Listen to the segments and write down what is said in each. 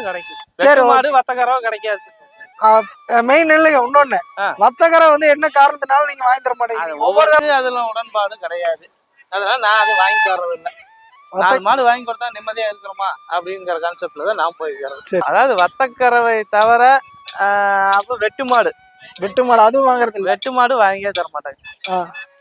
மட்டும் கிடைக்கும். சரி. மாடு வத்தக்கறவை கிடைக்காது. மெயின் இல்லைங்க இன்னொன்னு. ஆ. வத்தகரை வந்து என்ன காரணத்தினால நீங்க வாங்கி தர அது மாட்டேங்கிறீங்க ஒவ்வொரு அதுல உடன்பாடு கிடையாது. அதனால நான் அது வாங்கி தர்றது இல்லை நாலு மாடு வாங்கி கொடுத்தா நிம்மதியா இருக்கிறோமா? அப்படிங்கிற கான்செப்ட்ல தான் நான் போயிருக்கிறேன். அதாவது வத்தக்கறவை தவிர அப்புறம் வெட்டு மாடு. வெட்டு மாடு அதுவும் வாங்குறது வெட்டு மாடு வாங்கியே தர மாட்டாங்க.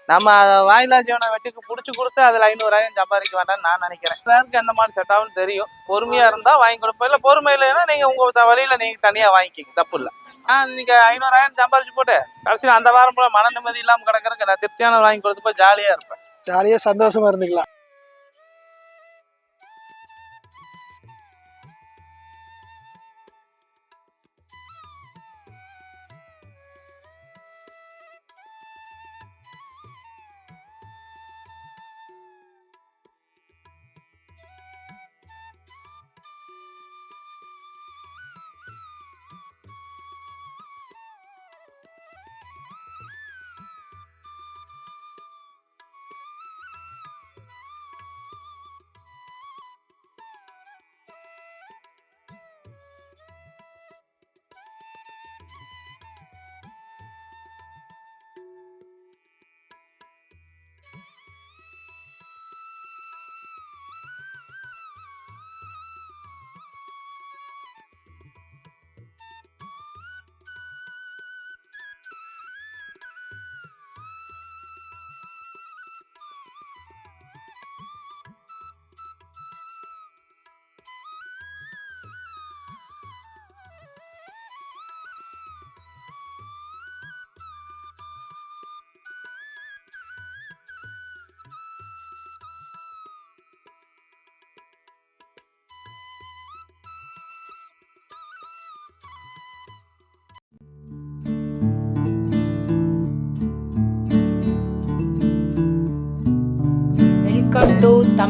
நம்ம வாயிலா ஜீவனை வெட்டிக்கு பிடிச்சி கொடுத்து அதில் ஐநூறாயிரம் சம்பாதிக்க வேண்டாம்னு நான் நினைக்கிறேன். யாருக்கு எந்த மாதிரி செட் ஆகும் தெரியும். பொறுமையாக இருந்தால் வாங்கி கொடுப்போம். இல்லை பொறுமை இல்லைன்னா நீங்கள் உங்கள் த- வழியில தனியாக வாங்கிக்கிங்க. தப்பு இல்லை. ஆ நீங்கள் ஐநூறாயிரம் சம்பாதிச்சு போட்டு கடைசியில் அந்த வாரம் போல மன நிம்மதி இல்லாமல் கிடக்கிறதுக்கு நான் திருப்தியான வாங்கி கொடுத்துப்போ ஜாலியாக இருப்பேன். ஜாலியாக சந்தோஷமாக இருந்துக்கலாம்.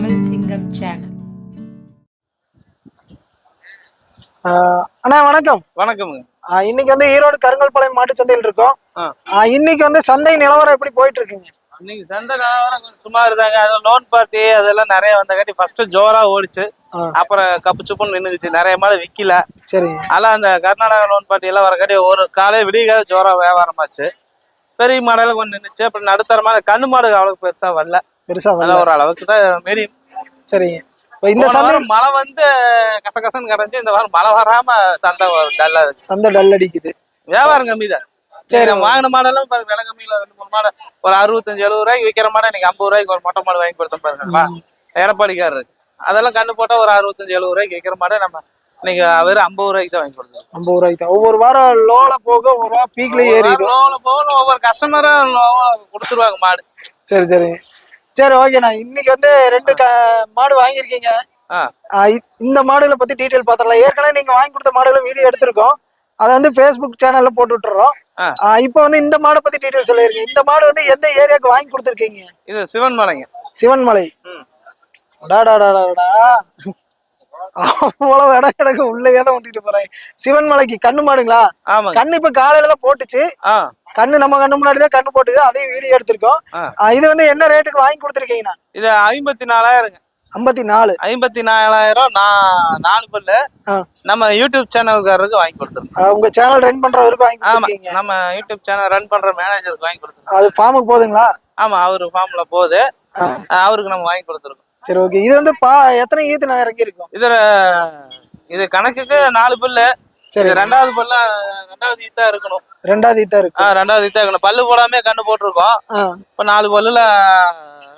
தமிழ் சிங்கம் சேனல் ஆஹ் அண்ணா வணக்கம். வணக்கமுங்க. ஆஹ் இன்னைக்கு வந்து ஈரோடு கருங்கல்பாளையம் மாட்டு சந்தையில் இருக்கோம். இன்னைக்கு வந்து சந்தை நிலவரம் எப்படி போயிட்டு இருக்குங்க இன்னைக்கு சண்டை நிலவரம் கொஞ்சம் சுமார் தாங்க அது லோன் பார்ட்டி அதெல்லாம் நிறைய வந்தங்காட்டி ஃபர்ஸ்ட் ஜோரா ஓடிச்சு. அப்புறம் கப்பு சுப்புன்னு நின்றுச்சு நிறைய மாடு விக்கல. சரிங்க அதெல்லாம் அந்த கர்நாடகா லோன் பார்ட்டி எல்லாம் வரக்காட்டி ஒரு காலை விடிய ஜோரா வியாபாரமாச்சு. பெரிய மாடெல்லாம் கொஞ்சம் நின்றுச்சு அப்புறம் நடுத்தரமான கண்ணு மாடு அவ்வளவு பெருசா வரல. பெருசா வரல. ஒரு அளவுக்கு தான் மீடியம் சரிங்க. இப்ப இந்த வாரம் மழை வந்து கசகசன்னு கரைஞ்சு இந்த வாரம் மழை வராம சந்தை டல்லா சந்தை டல் அடிக்குது வியாபாரம் கம்மி தான். சரி. வாங்கின மாடெல்லாம் பாருங்க விலை கம்மியில ரெண்டு மூணு மாடு ஒரு அறுபத்தஞ்சு எழுபது ரூபாய்க்கு விற்கிற மாடை இன்னைக்கு ஐம்பது ரூபாய்க்கு ஒரு மொட்டை மாடு வாங்கி கொடுத்தோம் பாருங்கப்பா எடப்பாடிக்காரரு அதெல்லாம் கண்ணு போட்டா ஒரு அறுபத்தஞ்சு எழுபது ரூபாய்க்கு விற்கிற மாடை நம்ம இன்னைக்கு வெறும் ஐம்பது ரூபாய்க்கு தான் வாங்கி கொடுத்தோம். ஐம்பது ரூபாய்க்கு தான். ஒவ்வொரு வாரம் லோல போக ஒரு வாரம் பீக்ல ஏறிடும். போகல போகல ஒவ்வொரு கஸ்டமரும் கொடுத்துருவாங்க மாடு. சரி சரி. சரி ஓகேண்ணா இன்னைக்கு வந்து ரெண்டு மாடு வாங்கியிருக்கீங்க. இந்த மாடுகளை பத்தி டீட்டெயில் பார்த்துடலாம். ஏற்கனவே நீங்க வாங்கி கொடுத்த மாடுகளை வீடியோ எடுத்திருக்கோம். அதை வந்து ஃபேஸ்புக் சேனல்ல போட்டு விட்டுறோம். இப்போ வந்து இந்த மாடை பத்தி டீட்டெயில் சொல்லியிருக்கீங்க. இந்த மாடு வந்து எந்த ஏரியாவுக்கு வாங்கி கொடுத்துருக்கீங்க? இது சிவன் மலைங்க. சிவன்மலை ம். அவ்வளவு இடம் கிடக்கு உள்ளேயே தான் ஓட்டிட்டு போறேன். சிவன்மலைக்கு கண்ணு மாடுங்களா? ஆமாங்க. கண்ணு இப்ப காலையில தான் போட்டுச்சு. கண்ணு நம்ம கண்ணு முன்னாடி தான் கண்ணு போட்டுது. அதையும் வீடியோ எடுத்திருக்கோம். இது வந்து என்ன ரேட்டுக்கு வாங்கி கொடுத்துருக்கீங்கண்ணா இது ஐம்பத்தி நாலாயிரங்க. ஐம்பத்தி நாலு. ஐம்பத்தி நாலாயிரம் நான் நாலு பல்லு. நம்ம யூடியூப் சேனல்காரருக்கு வாங்கி கொடுத்துருக்கோம். உங்க சேனல் ரன் பண்றவருக்கு வாங்கி ஆமா. நம்ம யூடியூப் சேனல் ரன் பண்ற மேனேஜருக்கு வாங்கி கொடுத்துருக்கோம். அது ஃபார்முக்கு போதுங்களா? ஆமா அவரு ஃபார்ம்ல போகுது. அவருக்கு நம்ம வாங்கி கொடுத்துருக்கோம். சரி ஓகே இது வந்து பா எத்தனை ஈத்து நான் இறங்கி இருக்கும் இதுல இது கணக்குக்கு நாலு பல்லு. சரி. ரெண்டாவது பல்ல ரெண்டாவது ஈத்தா இருக்கணும். ரெண்டாவது ஈத்தா இருக்கு. ஆஹ் ரெண்டாவது ஈத்தா இருக்கணும். பல்லு போடாம கண்ணு போட்டிருக்கோம். ஆ. இப்ப நாலு பல்லுல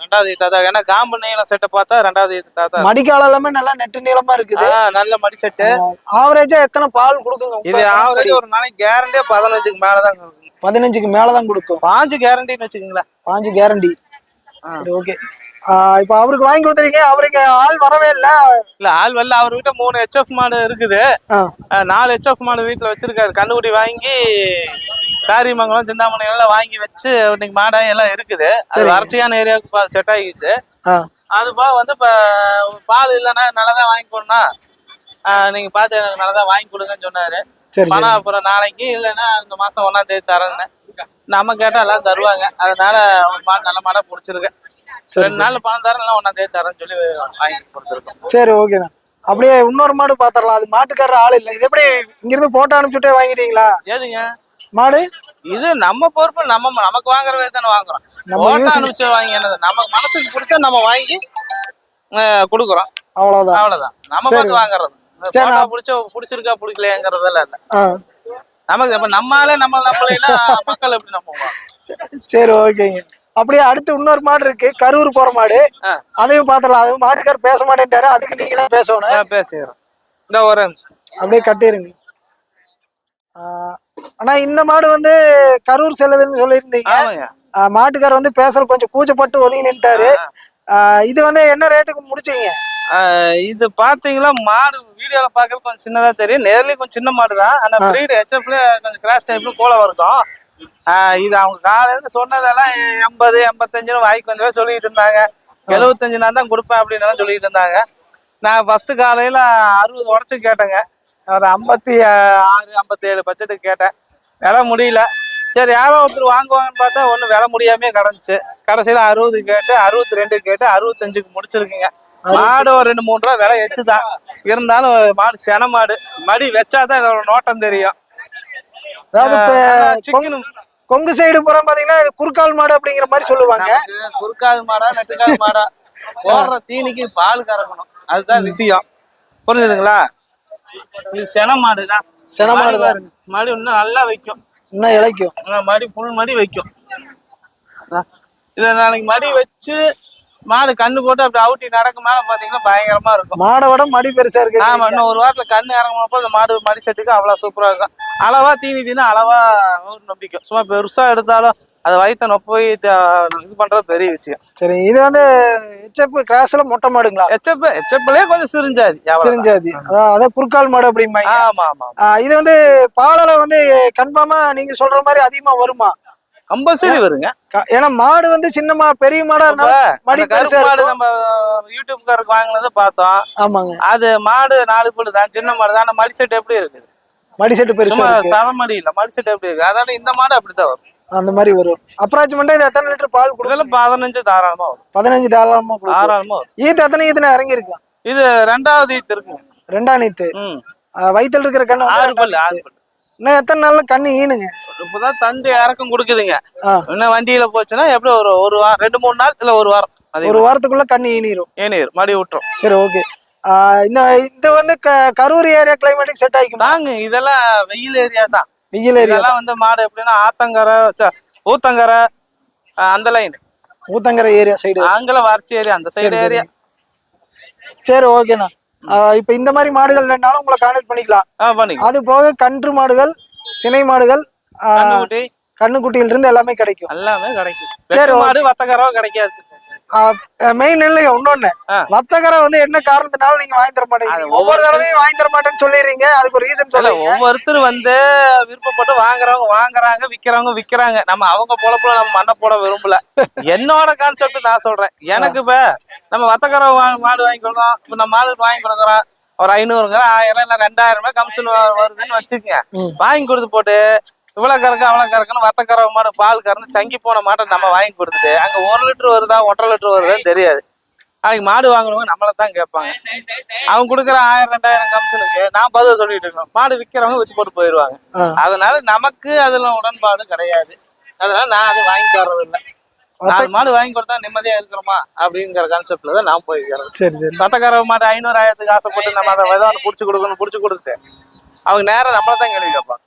ரெண்டாவது ஈத்தா தான். ஏன்னா காம்பு நீளம் செட்டை பார்த்தா ரெண்டாவது ஈத்தா தான் மடிக்கால எல்லாமே நல்லா நெட்டு நீளமா இருக்குது. நல்ல மடி செட்டு ஆவரேஜா எத்தனை பால் கொடுக்குங்க இது ஆவரேஜ் ஒரு நாளைக்கு கேரண்டியா பதினஞ்சுக்கு மேலதான் பதினஞ்சுக்கு மேலதான் கொடுக்கும். பாஞ்சு கேரண்டின்னு வச்சுக்கோங்களேன். பாஞ்சு கேரண்டி ஆ. சரி ஓகே இப்போ அவருக்கு வாங்கி கொடுத்துருக்கீங்க. அவருக்கு ஆள் வரவே இல்ல. இல்ல ஆள் வரல. அவர்கிட்ட மூணு ஹெச்எஃப் மாடு இருக்குது. நாலு ஹெச்எஃப் மாடு வீட்டுல வச்சிருக்காரு. கண்ணுக்குட்டி வாங்கி காரியமங்கலம் சிந்தாமணி எல்லாம் வாங்கி வச்சு இன்னைக்கு மாடாய் எல்லாம் இருக்குது. அது. வறட்சியான ஏரியாவுக்கு செட் ஆகிடுச்சு. அது போக வந்து இப்ப பால் இல்லைன்னா நல்லதா வாங்கி போடணும் நீங்க பார்த்து எனக்கு நல்லதா வாங்கி கொடுங்கன்னு சொன்னாரு. பணம் அப்புறம் நாளைக்கு இல்லைன்னா இந்த மாசம் ஒன்னாம் தேதி தரேன்னு. நம்ம கேட்டா எல்லாம் தருவாங்க. அதனால ஒரு மாடு நல்ல மாடா பிடிச்சிருக்கு. சரி ரெண்டு நாள்ல பணம் தரேன் இல்லை ஒன்னாம் தேதி தரேன்னு சொல்லி வாங்கி கொடுத்துருக்கோம். சரி ஓகேண்ணா அப்படியே இன்னொரு மாடு பாத்திரலாம். அது மாட்டுக்காரர் ஆள் இல்ல. இது எப்படி இங்க இருந்து போட்டோ அனுப்பிச்சுட்டே வாங்கிட்டீங்களா? ஏதுங்க மாடு? இது நம்ம பொறுப்பு நம்ம நமக்கு வாங்குறதே தானே வாங்குறோம். நம்ம அனுப்பிச்சு வாங்கி என்னது? நம்ம மனசுக்கு பிடிச்சா நம்ம வாங்கி கொடுக்குறோம். அவ்வளவுதான். அவ்வளவுதான். நம்ம. பார்த்து வாங்குறது. போட்டா பிடிச்ச பிடிச்சிருக்கா பிடிக்கலையாங்கிறதெல்லாம் இல்ல. ஆ, நமக்கு இப்ப நம்மளால நம்ம நம்பலைன்னா மக்கள் எப்படி நம்புவாங்க? சரி ஓகேங்க அப்படியே அடுத்து இன்னொரு மாடு இருக்கு. கரூர் போற மாடு. அதையும் பாத்திரலாம் அதுவும் மாட்டுக்காரர் பேச மாட்டேன்ட்டாரு. அதுக்கு நீங்க தான் பேசணும். ஆ, பேசிடுறோம் இந்த ஒரு அப்படியே கட்டிருங்க. ஆனா இந்த மாடு வந்து கரூர் செல்லுதுன்னு சொல்லியிருந்தீங்க. மாட்டுக்காரர் வந்து பேசுற கொஞ்சம் கூச்சப்பட்டு ஒதுங்கி நின்ட்டாரு. இது வந்து என்ன ரேட்டுக்கு முடிச்சீங்க? இது பாத்தீங்களா மாடு வீடியோல பார்க்க கொஞ்சம் சின்னதா தெரியும். நேர்லயும் கொஞ்சம் சின்ன மாடு தான். ஆனா. பிரீடு ஹெச்எஃப்ல கொஞ்சம் கிராஸ் டைப்ல போல இருக்கும் ஆஹ் இது அவங்க காலையில சொன்னதெல்லாம் எண்பது எண்பத்தஞ்சுன்னு வாய்க்கு வந்தவே சொல்லிட்டு இருந்தாங்க. எழுபத்தஞ்சு நான் தான் கொடுப்பேன் அப்படின்னு எல்லாம் சொல்லிட்டு இருந்தாங்க. நான் ஃபர்ஸ்ட் காலையில அறுபது உடச்சு கேட்டேங்க. ஒரு ஐம்பத்தி ஆறு ஐம்பத்தி ஏழு பட்ஜெட்டுக்கு கேட்டேன். விலை முடியல. சரி யாரோ ஒருத்தர் வாங்குவாங்கன்னு பார்த்தா ஒன்றும் விலை முடியாமே கிடந்துச்சு. கடைசியில் அறுபது கேட்டு அறுபத்தி ரெண்டு கேட்டு அறுபத்தஞ்சுக்கு முடிச்சிருக்குங்க. மாடு ஒரு ரெண்டு மூணு ரூபா விலை வச்சுதான். இருந்தாலும் மாடு சென மாடு. மடி வச்சாதான் இதோட நோட்டம் தெரியும். அதாவது கொங்கு சைடு புறம் பாத்தீங்கன்னா குறுக்கால் மாடு அப்படிங்கிற மாதிரி சொல்லுவாங்க. குறுக்கால் மாடா நெட்டுக்கால் மாடா. போடுற தீனிக்கு பால் கறக்கணும். அதுதான் விஷயம். புரிஞ்சுதுங்களா? இது சென மாடு தான் சென மாடு தான். மடி இன்னும் நல்லா வைக்கும். இன்னும் இழைக்கும். மடி ஃபுல் மடி வைக்கும். இதை நாளைக்கு மடி வச்சு மாடு கண்ணு போட்டு அப்படி அவுட்டி நடக்க மேல பாத்தீங்கன்னா பயங்கரமா இருக்கும். மாடை விட மடி பெருசா இருக்கு. ஆமா இன்னும் ஒரு வாரத்துல கண்ணு இறங்குறப்போ இந்த மாடு மடி செட்டுக்கு அவ்வளவு சூப்பரா இருக்கும். அளவா தீனி தீனி அளவா ஒரு நம்பிக்கை சும்மா பெருசா எடுத்தாலும் அது வயிற்ற நொப்ப போய் த- இது பண்றது பெரிய விஷயம். சரி இது வந்து ஹெச்எப் கிராஸ்ல மொட்டை மாடுங்களா? எச்சப்ப எச்சப்பலே கொஞ்சம் சிரிஞ்சாதி. சிரிஞ்சாதி அதான் குறுக்கால் மாடு அப்படிம்பாங்க. ஆமா ஆமா இது வந்து பாலல வந்து கன்ஃபார்மா நீங்க சொல்ற மாதிரி அதிகமா வருமா? கம்பல்சரி வருங்க. ஏன்னா மாடு வந்து சின்ன மா பெரிய மாடா மடி மாடு நம்ம யூடியூப்காரருக்கு வாங்கினதை பார்த்தோம். ஆமாங்க. அது மாடு நாலு பல்லு தான் சின்ன மாடு தான். மடி செட் எப்படி இருக்குது? மடி செட்டு பெருசா இருக்கு. சரமடி இல்ல மடி செட் எப்படி இருக்கு அதனால இந்த மாடு அப்படித்தான் வரும். அந்த மாதிரி வரும். அப்ராக்சிமெண்டா இது எத்தனை லிட்டர் பால் கொடுக்கும் இதெல்லாம் பதினஞ்சு தாராளமா வரும். பதினஞ்சு தாராளமா தாராளமா ஈத்து எத்தனை ஈத்துன இறங்கி இருக்கு இது ரெண்டாவது ஈத்து இருக்குங்க. ரெண்டாம் நீத்து ம். வயித்துல இருக்கிற கண்ணு ஆறு பல்லு ஆறு. பல்லு. இன்னும் எத்தனை நாள்ல கண்ணு ஈனுங்க இப்பதான் தந்து இறக்கம் கொடுக்குதுங்க. இன்னும் வண்டியில போச்சுன்னா எப்படி ஒரு ஒரு வாரம் ரெண்டு மூணு நாள் இல்ல ஒரு வாரம். ஒரு வாரத்துக்குள்ள கண்ணு ஈனிரும் ஏனியர் மடி விட்டுரும். சரி ஓகே. இந்த இது வந்து கரூர் ஏரியா கிளைமேட்டுக்கு செட் ஆகிக்குமா? தாங்க இதெல்லாம் வெயில் ஏரியா தான். வெயில் ஏரியா வந்து மாடு எப்படின்னா ஆத்தங்கரை ஊத்தங்கரை அந்த லைன் ஊத்தங்கரை ஏரியா சைடு ஆங்கில வறட்சி ஏரியா அந்த சைடு. ஏரியா. சரி ஓகேண்ணா. இப்போ இந்த மாதிரி மாடுகள் வேணாலும் உங்களை கான்டாக்ட் பண்ணிக்கலாம். அது போக கன்று மாடுகள் சினை மாடுகள் கண்ணுக்குட்டியில இருந்து எல்லாமே கிடைக்கும். எல்லாமே கிடைக்கும். சரி, மாடு வத்தக்கரவா கிடைக்காது. மெயின் இல்லையா இன்னொன்னு. ஆ. வத்தகரை வந்து என்ன காரணத்தினால நீங்க வாங்கி தர மாட்டேங்கிறீங்க அது ஒவ்வொரு தடவையும் வாங்கி தர மாட்டேன்னு சொல்லிடுறீங்க அதுக்கு ஒரு ரீசன் சொல்லுங்க ஒவ்வொருத்தர் வந்து விருப்பப்பட்டு வாங்குறவங்க வாங்குறாங்க விக்கிறவங்க விக்கிறாங்க. நம்ம அவங்க பொழப்புல நம்ம மண்ணை போட விரும்பல. என்னோட கான்செப்ட் நான் சொல்றேன். எனக்கு இப்ப நம்ம வத்தக்கரை வா- மாடு வாங்கி கொடுக்கோம் இப்ப நம்ம மாடு வாங்கி கொடுக்குறோம். ஒரு ஐநூறுங்க ஆயிரம் இல்ல ரெண்டாயிரம் கமிஷன் வருதுன்னு வச்சுக்கோங்க. வாங்கி கொடுத்து போட்டு இவ்வளவு கறக்கு அவ்வளவு கறக்குன்னு வத்தக்கரை மாடு பால் கறந்து சங்கி போன மாட்டை நம்ம வாங்கி கொடுத்துட்டு அங்க ஒரு லிட்டர் வருதா ஒன்றரை லிட்டர் வருதான்னு தெரியாது. நாளைக்கு மாடு வாங்குறவங்க நம்மளை தான் கேட்பாங்க. அவங்க கொடுக்குற ஆயிரம் ரெண்டாயிரம் கமிஷனுக்கு நான் பதில் சொல்லிட்டு இருக்கோம் மாடு விற்கிறவங்க வித்து போட்டு போயிடுவாங்க ஆ. அதனால நமக்கு அதுல உடன்பாடு கிடையாது. அதனால நான் அதை வாங்கி தர்றது இல்லை நாலு மாடு வாங்கி கொடுத்தா நிம்மதியா இருக்கிறோமா? அப்படிங்கிற கான்செப்ட்ல தான் நான் போய்க்கிறேன் சரி சரி. சட்டக்கார மாடு ஐநூறு ஆயிரத்துக்கு ஆசைப்பட்டு நம்ம அதை ஒன்று பிடிச்சி கொடுக்கணும் பிடிச்சி கொடுத்துட்டு அவங்க நேரம் நம்மள தான் கேள்வி கேட்பாங்க.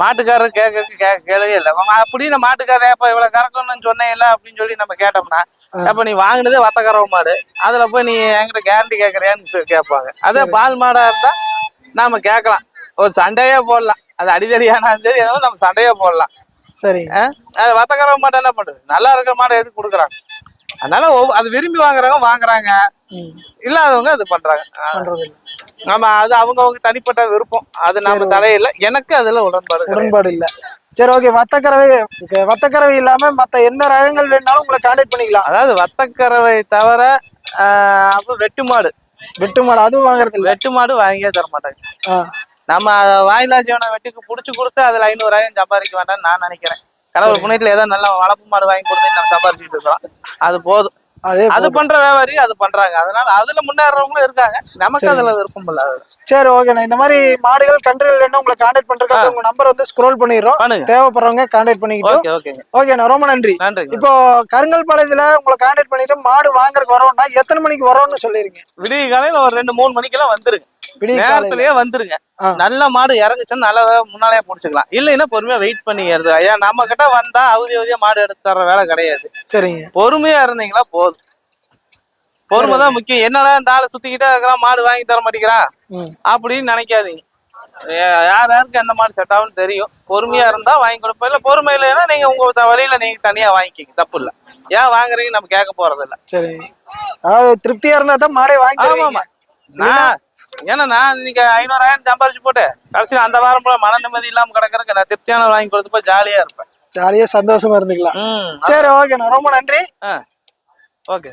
மாட்டுக்காரர் கேட்க கேட்க கேள்வியே இல்லை. அப்படி இந்த மாட்டுக்காரர் எப்ப இவ்வளவு கறக்கணும்னு சொன்னேன்ல அப்படின்னு சொல்லி நம்ம கேட்டோம்னா அப்ப நீ வாங்கினதே வத்தக்கரவ மாடு. அதுல போய் நீ என்கிட்ட கேரண்டி கேட்கறியான்னு கேட்பாங்க. அதே பால் மாடா இருந்தா நாம கேட்கலாம். ஒரு சண்டையே போடலாம். அது அடிதடியானாலும் சரி ஏதோ நம்ம சண்டையே போடலாம். ஆ? அது வத்தக்கரவ மாட்டை என்ன பண்ணுது நல்லா இருக்கிற மாடை எதுக்கு கொடுக்குறாங்க? அதனால அது விரும்பி வாங்குறவங்க வாங்குறாங்க. இல்லாதவங்க அது பண்றாங்க. பண்றது இல்ல. ஆமா அது அவங்கவங்க தனிப்பட்ட விருப்பம். அது நாம தலையில எனக்கு அதுல உடன்பாடு. உடன்பாடு இல்ல. சரி ஓகே வத்தக்கறவை வத்தக்கறவை இல்லாம மத்த எந்த ரகங்கள் வேணாலும் உங்களை கான்டாக்ட் பண்ணிக்கலாம். அதாவது வத்தக்கறவை தவிர அப்புறம் வெட்டு மாடு. வெட்டு மாடு அதுவும் வாங்குறது இல்ல? வெட்டு மாடு வாங்கியே தர மாட்டாங்க. நம்ம வாயிலா ஜீவனை வெட்டுக்கு புடிச்சு கொடுத்து அதுல ஐநூறாயிரம் சம்பாதிக்க வேண்டாம்னு நான் நினைக்கிறேன். கடவுள் புண்ணியத்துல ஏதோ நல்ல வளர்ப்பு மாடு வாங்கி கொடுத்து நம்ம சம்பாதிச்சுட்டு இருக்கோம் அது போதும். அதே. பண்ற வியாபாரி அது பண்றாங்க. அதனால அதுல முன்னேறவங்களும் இருக்காங்க. நமக்கு. அதுல விருப்பம் இல்ல. சரி ஓகேண்ணா இந்த மாதிரி மாடுகள் கன்றுகள் வேணும் உங்களை கான்டாக்ட் பண்றதுக்கு உங்க நம்பர் வந்து ஸ்க்ரோல் பண்ணிடுறோம். தேவைப்படுறவங்க கான்டாக்ட் பண்ணிக்கிட்டோம் ஓகேண்ணா ரொம்ப நன்றி. இப்போ கருங்கல் பாளையத்துல உங்களை கான்டாக்ட் பண்ணிட்டு மாடு வாங்குறதுக்கு வரோம்னா எத்தனை மணிக்கு வரோம்னு சொல்லிருங்க. விடிய காலையில ஒரு ரெண்டு மூணு மணிக்கெல்லாம் வந்துருங்க. நேரத்திலேயே வந்துருங்க. நல்ல மாடு இறங்குச்சுன்னு நல்லதா முன்னாலே முடிச்சுக்கலாம். இல்லைன்னா பொறுமையா வெயிட் பண்ணிக்கிறது. ஐயா நம்ம கிட்ட வந்தா அவதி அவதியா மாடு எடுத்து தர்ற வேலை கிடையாது. சரிங்க. பொறுமையா இருந்தீங்களா போதும். பொறுமை தான் முக்கியம். என்னடா இந்த ஆளை சுத்திக்கிட்டே இருக்கிறான் மாடு வாங்கி தர மாட்டேங்கிறான்? அப்படின்னு நினைக்காதீங்க. யார் யாருக்கு எந்த மாதிரி செட் ஆகும்னு தெரியும். பொறுமையா இருந்தா வாங்கி கொடுப்போம். இல்ல பொறுமை இல்லைன்னா நீங்க உங்க வழியில நீங்க தனியா வாங்கிக்கிங்க. தப்பு இல்ல. ஏன் வாங்குறீங்க நம்ம கேட்க போறது இல்ல சரி திருப்தியா இருந்தா தான் மாடே வாங்கி ஆமாமா. நான் ஏன்னா இன்னைக்கு ஐநூறாயிரம் சம்பாரிச்சு போட்டு கடைசியில் அந்த வாரம் போல மன நிம்மதி இல்லாம கிடக்குறதுக்கு நான் திருப்தியான வாங்கி கொடுத்தப்ப ஜாலியா இருப்பேன். ஜாலியா சந்தோஷமா இருந்துக்கலாம். சரி ஓகேண்ணா. ரொம்ப நன்றி. ஓகே.